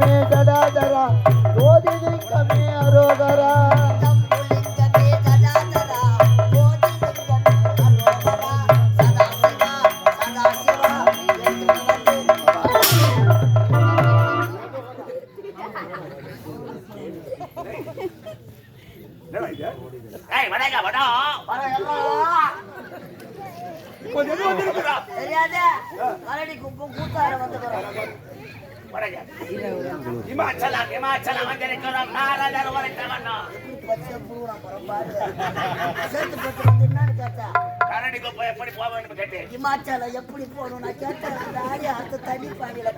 ಮೇಘ போக வேண்டும் கேட்டு இமாச்சலம் எப்படி போகணும்? நான் கேட்டேன். அந்த ஆடி அடுத்த தண்ணி பாடியில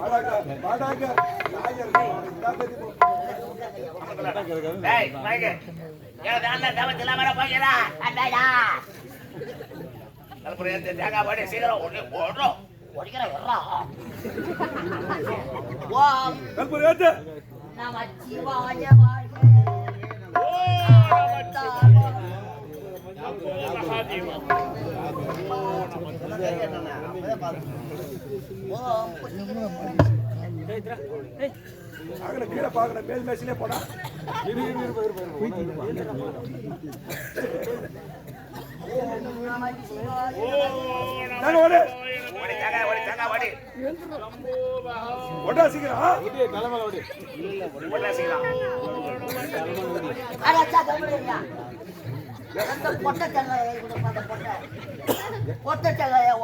தேங்காய் பாடி சீக்கிரம் ஒன்று போடுறோம். நமச்சிவாய வாழ்க. அகல கீழே பார்க்கணும், மேல் மேசிலே போடா. நானு ஓடு. ஓடி ஓடி தேங்காய் சீக்கிரம். அந்த பொட்டை தேங்காயை கொடுப்பா அந்த பொட்டை பொட்டை தேங்காயை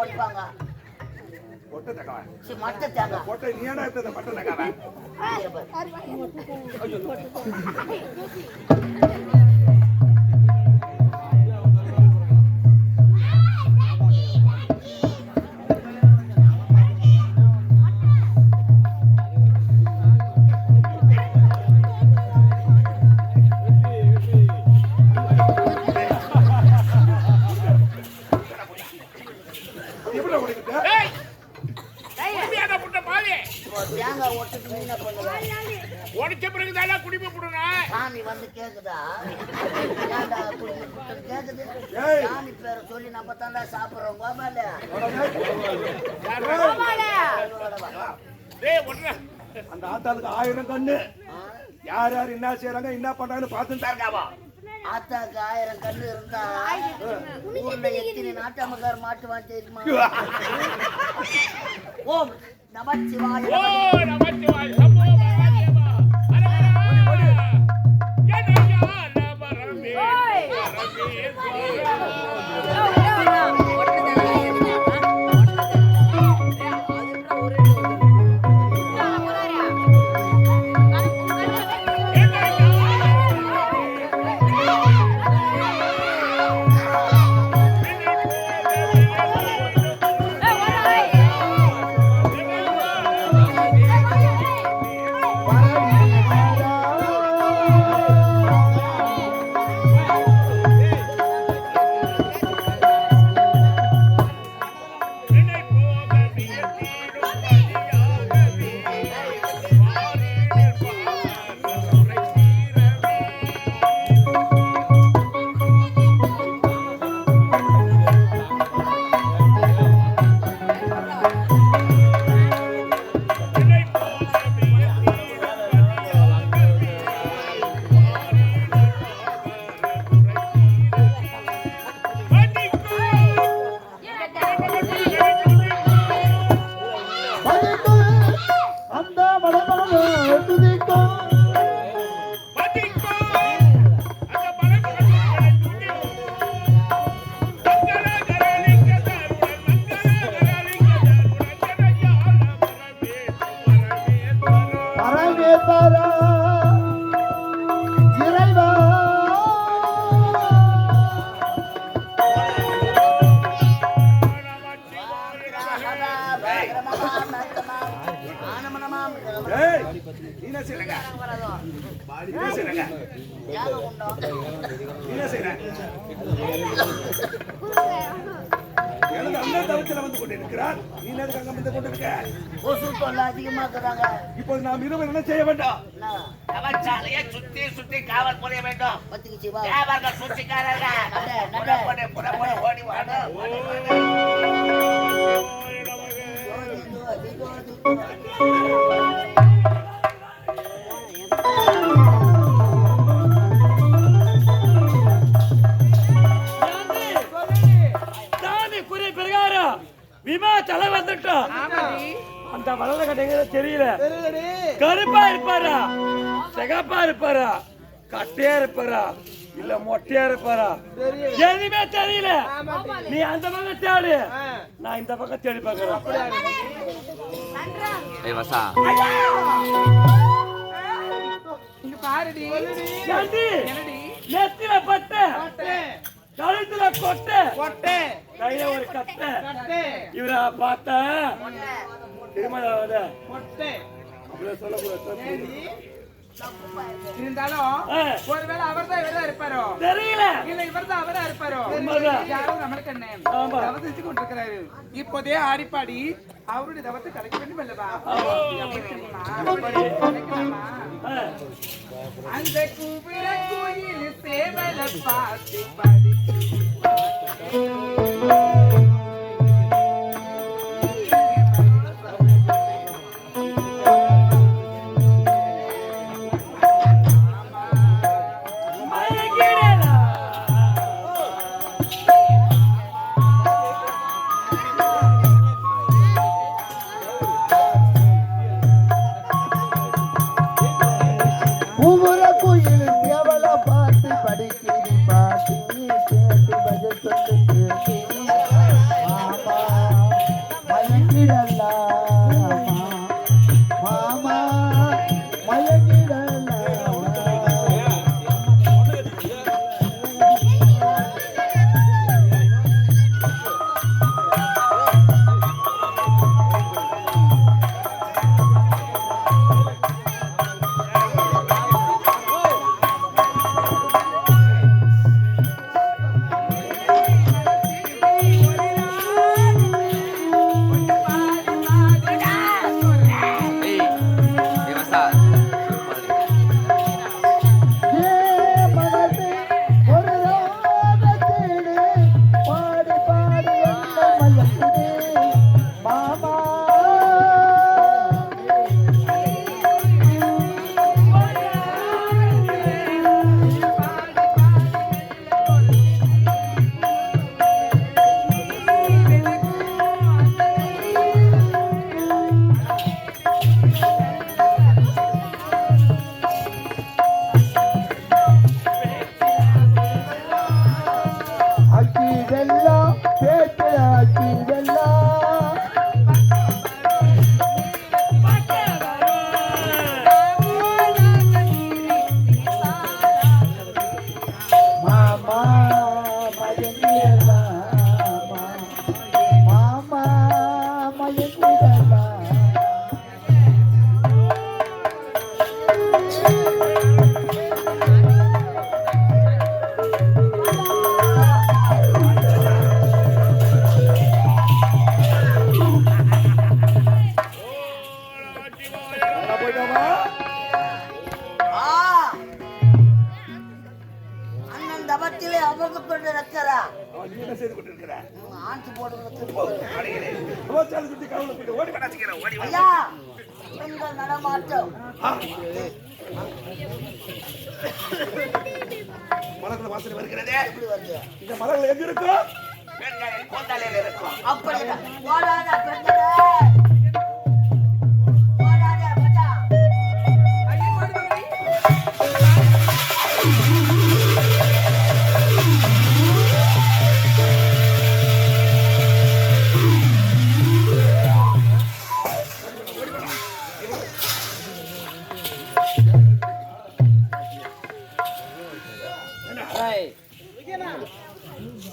மட்டை தேங்காய் ஒட்டை நீ ஏன்டா எடுத்தத மட்ட? சாமி வந்து கேக்குதா? ஏன்டா குடிக்க கூட்டம் கேக்குது? ஏய். சாமி பேரை சொல்லி நம்ம தாண்டா சாப்பிடுறோம். கோபால அந்த ஆத்தாளுக்கு ஆயிரம் கண்ணு. யார் யார் என்ன செய்யறாங்க என்ன பண்றாங்கன்னு பார்த்து தார்காவா ஆத்தாக்கு ஆயிரம் கண்ணு இருந்தா ஊர்ல எத்தனை நாட்டமக்கார் மாட்டுவான் தெரியுமா? ஓம் நமச்சிவாய ஓ நமச்சிவாய் Everybody. para கொண்டிருக்கிறார் நீ எதுக்கு அங்க வந்து கொண்டிருக்க கொசு தொல்லை அதிகமா இருக்கிறாங்க இப்போது நாம் இருவர் என்ன செய்ய வேண்டாம் தவச்சாலையை சுத்தி சுத்தி காவல் புரிய வேண்டும் ஓடி அந்த வளர்ந்த கட்டைங்க தெரியல. கருப்பா இருப்பாரா? சிகப்பா இருப்பாரா? கட்டையா இருப்பாரா? இல்ல மொட்டையா இருப்பாரா? எதுவுமே தெரியல. நீ அந்த பக்கம் தேடு. நான் இந்த பக்கம் தேடி பாக்குறேன் நெத்தில பட்டை கழுத்துல கொட்டை. கொட்டை. கையில ஒரு கட்டை கட்டை இவரை பார்த்தா? திருமணம் கொட்டை அப்படியே சொல்லக்கூடாது? இருந்தாலும். ஒருவேளை அவர்தான் இவர்தான் இருப்பாரோ? தெரியல. இல்ல இவர்தான் அவரா இருப்பாரோ. யாரும் நம்மளுக்கு என்ன. தவம் செஞ்சு கொண்டிருக்கிறாரு. இப்போதே ஆடிப்பாடி அவருடைய தவத்தை கலைக்க வேண்டும் அல்லவா. அந்த குபிர கோயில் சேவல பார்த்து படி Thank you. ஓடி வாடு. ஐயா பெண்கள் நடமாட்டம். மலர்ல வாசனை வருகிறது. இந்த மலர்கள் எங்க இருக்கும்? பெண்களின் கூந்தலில் இருக்கும். பெண்களே.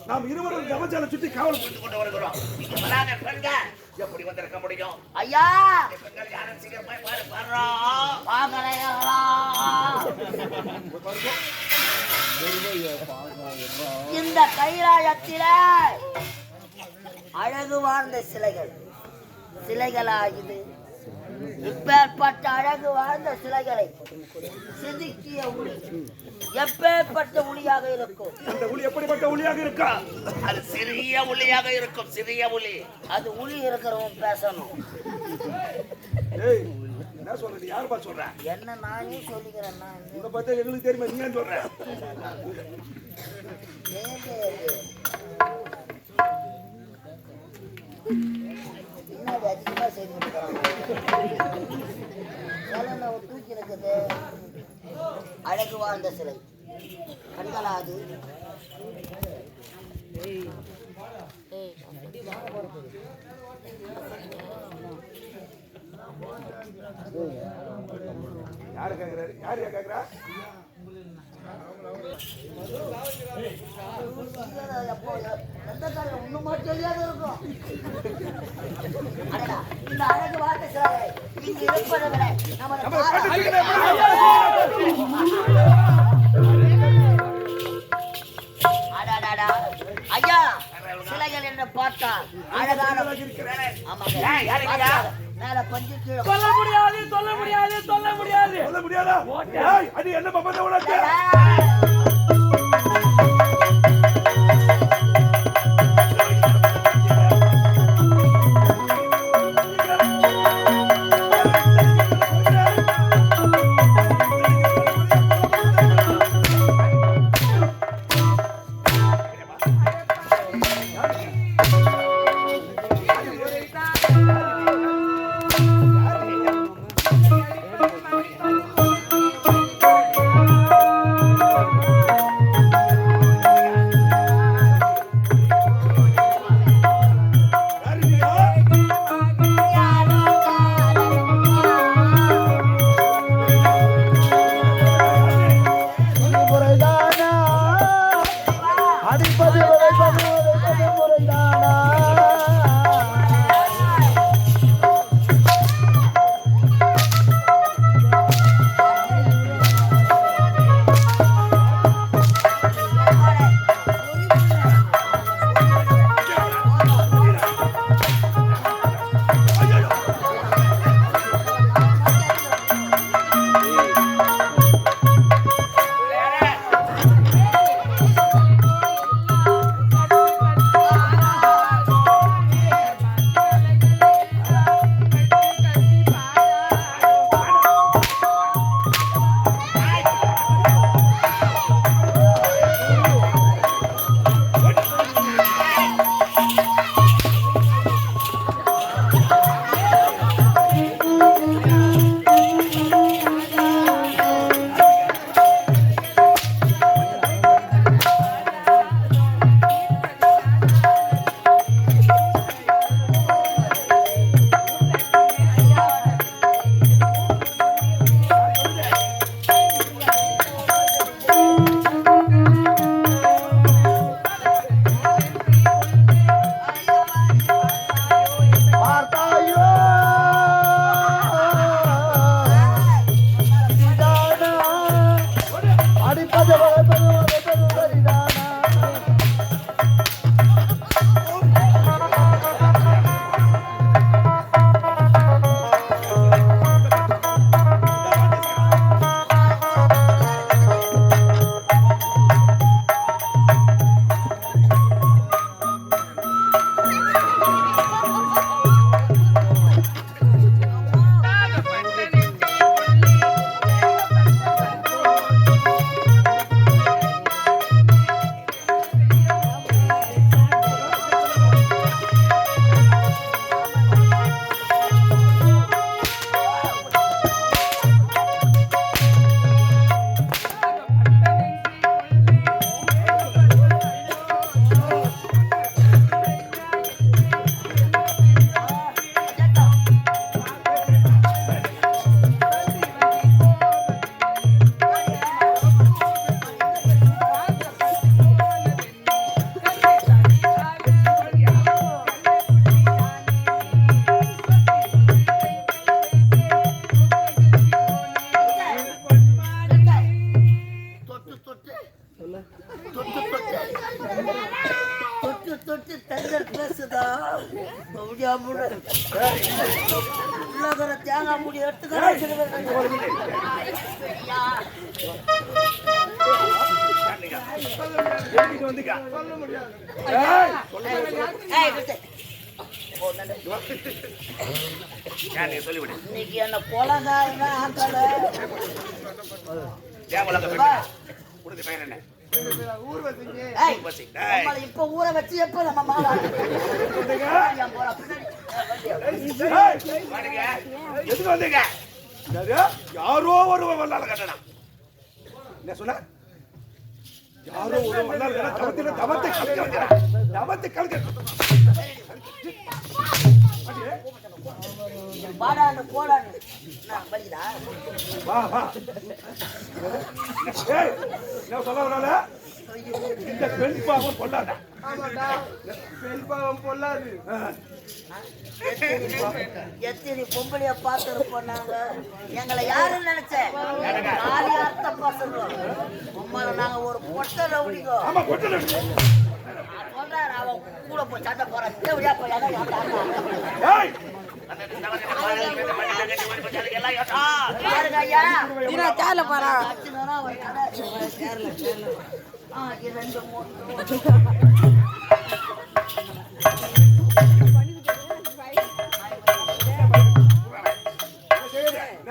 நாம் இருவரும் விபச்சார சுத்தி காவல் புரிந்து கொண்டு வருகிறோம். இங்க வராத பெண்கள் எப்படி வந்திருக்க முடியும்? ஐயா! இந்த பெண்கள் யாரும் சீக்கிரம் பாரு பாடுறோம் வாங்கலையா இந்த கைலாயத்தில அழகு வாழ்ந்த சிலைகள். சிலைகளாகுது. இப்பேற்பட்ட அழகு வாழ்ந்த சிலைகளை செதுக்கிய ஒளி எப்பேற்பட்ட ஒளியாக இருக்கும்? அந்த உளி எப்படிப்பட்ட உளியாக இருக்கா? அது சிறிய ஒளியாக இருக்கும் சிறிய ஒளி. அது ஒளி இருக்கிறவன் பேசணும். என்ன சொல்ற நீ யாருப்பா சொல்ற? என்ன நானே சொல்லிக்கிறேன் நான். உன்னை பார்த்தா எங்களுக்கு தெரியுமா நீ ஏன் சொல்ற? அது? என்னது அதிகமா செய்துருக்கிறான் தூக்கி இருக்குது அழகு வாழ்ந்த சிலை கண்களாது யாரு கேக்குறாரு யாரு கேக்குறா எப்போ எந்த காலம் ஒண்ணுமா தெரியாத இருக்கும் இந்த அழகு இங்கு நமது ஐயா சிலைகள் என்று பார்த்தா அழகான ஆமாங்க. மேல பஞ்சு கீழே சொல்ல முடியாது சொல்ல முடியாது சொல்ல முடியாது சொல்ல முடியாதா என்ன பாப்பா உனக்கு இப்ப ஊற வச்சு எப்ப நம்ம மாலை. எதுக்கு வந்தீங்க? யாரோ? ஒரு வல்லால கட்டணா என்ன சொன்ன? யாரோ ஒரு வல்லால தவத்தை கலக்க. தவத்தை கலக்க வாடான்னு போடான்னு நான் வலிக்குதா வா வா ஏய் என்ன சொல்ல வரால இந்த பெண் பாவம் கொள்ளாத பெண் பாவம் பொல்லாது எத்தனை பொம்பளைய பார்த்துருப்போம் நாங்க எங்களை யாருன்னு நினைச்சேன் காலி அர்த்தம் பசங்க உங்களை நாங்க ஒரு பொட்டை ரவுடிக்கோ சொல்றாரு அவன் கூட போய் சண்டை போறான் தேவையா போய் அதான் ஏய் அந்த தவத்தில பாருங்க, இந்த மண்ணில கட்டி ஓடி போச்சாலும் எல்லாம் யோசா. பாருங்க ஐயா தேல பாரா அச்சுனா ஒரு கடை ஆ இது ரெண்டு மூணு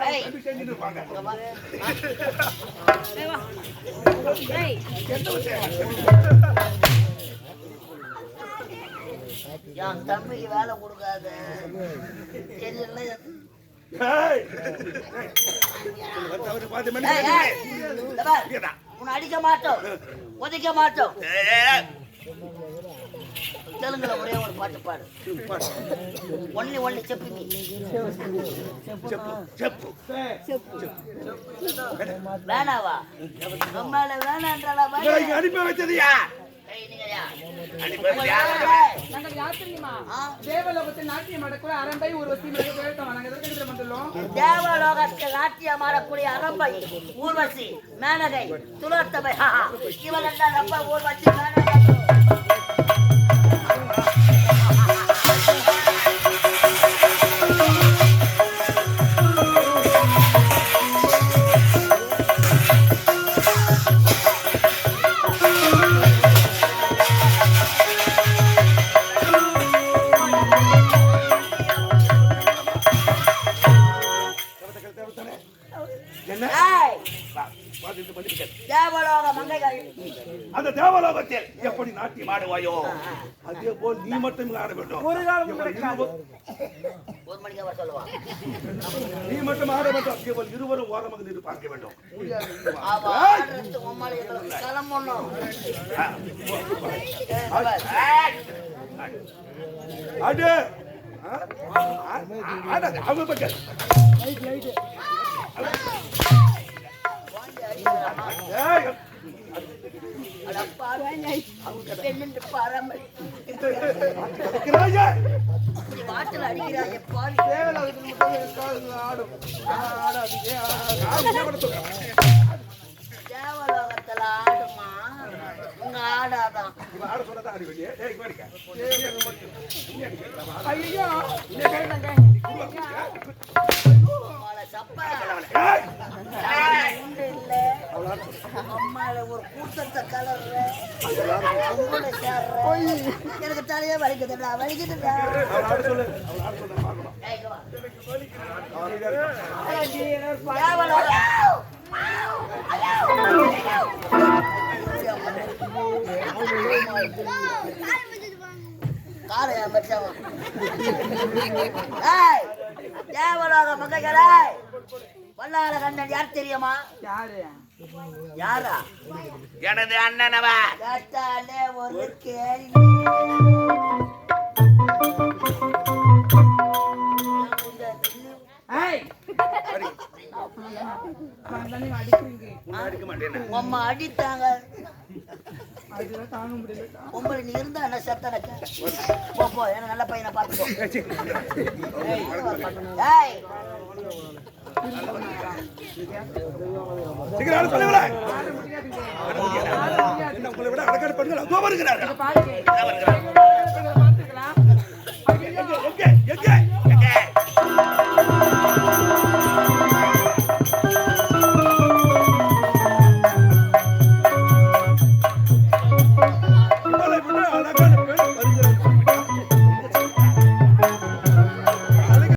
ஏய். ரெண்டு செஞ்சுட்டு இருப்பாங்க இங்க பாரு. என் தம்பிக்கு வேலை கொடுக்காத. உன்னை அடிக்க மாட்டோம் உதைக்க மாட்டோம். தெலுங்குல ஒரே ஒரு பாட்டு பாடு. ஒன்லி செப்புங்க செப்பு செப்பு வேணாவா? நம்மளால வேணான்றாளா இவரை இங்க அனுப்பி வச்சதுயா தேவலோகத்தில் நாட்டியம் அரம்பை ஒரு தேவலோகத்தில் நாட்டியம் ஆடக்கூடிய அரம்பை ஊர்வசி மேனகை துளர்த்தவை இவள் ரொம்ப ஊர்வசி மேனகை? போல் நீ மட்டும் இங்கு ஆட வேண்டும் ஒரு காலம் ஒரு மணிக்கு வர சொல்லுவா நீ மட்டும் ஆட வேண்டும் இவள் இருவரும் ஓரமாக நின்று பார்க்க வேண்டும். ஆடாத, அவங்க பக்கம். ஏய், தேவலோகத்தில் மட்டும் ஆடு தேவலோகத்துல ஆடுமா உங்க ஆடாதான் ஐயோ சப்பா உண்டு ஒரு கூட்டத்தை கலர்ற. உங்களை சேர்ற எனக்கு தலையே வலிக்குதுடா வலிக்குதுடா. பச்சவன் ஏய் தேவலோக வல்லார கண்ணன் யார் தெரியுமா? யாரு? யாரா? எனது அண்ணனவ கேட்டாலே ஒரு கேள்வி. அடித்தாங்க. அதெல்லாம் தாங்க முடியல. பொம்பளை நீ இருந்தா என்ன செத்தனக்க போ போ என்ன நல்ல பையனை பார்த்துக்கோ. ஏய்! சீக்கிரம் முடியாதுங்க என்ன உங்களை விட அடக்காடு பெண்கள் வருகிறார்கள். பாருங்க.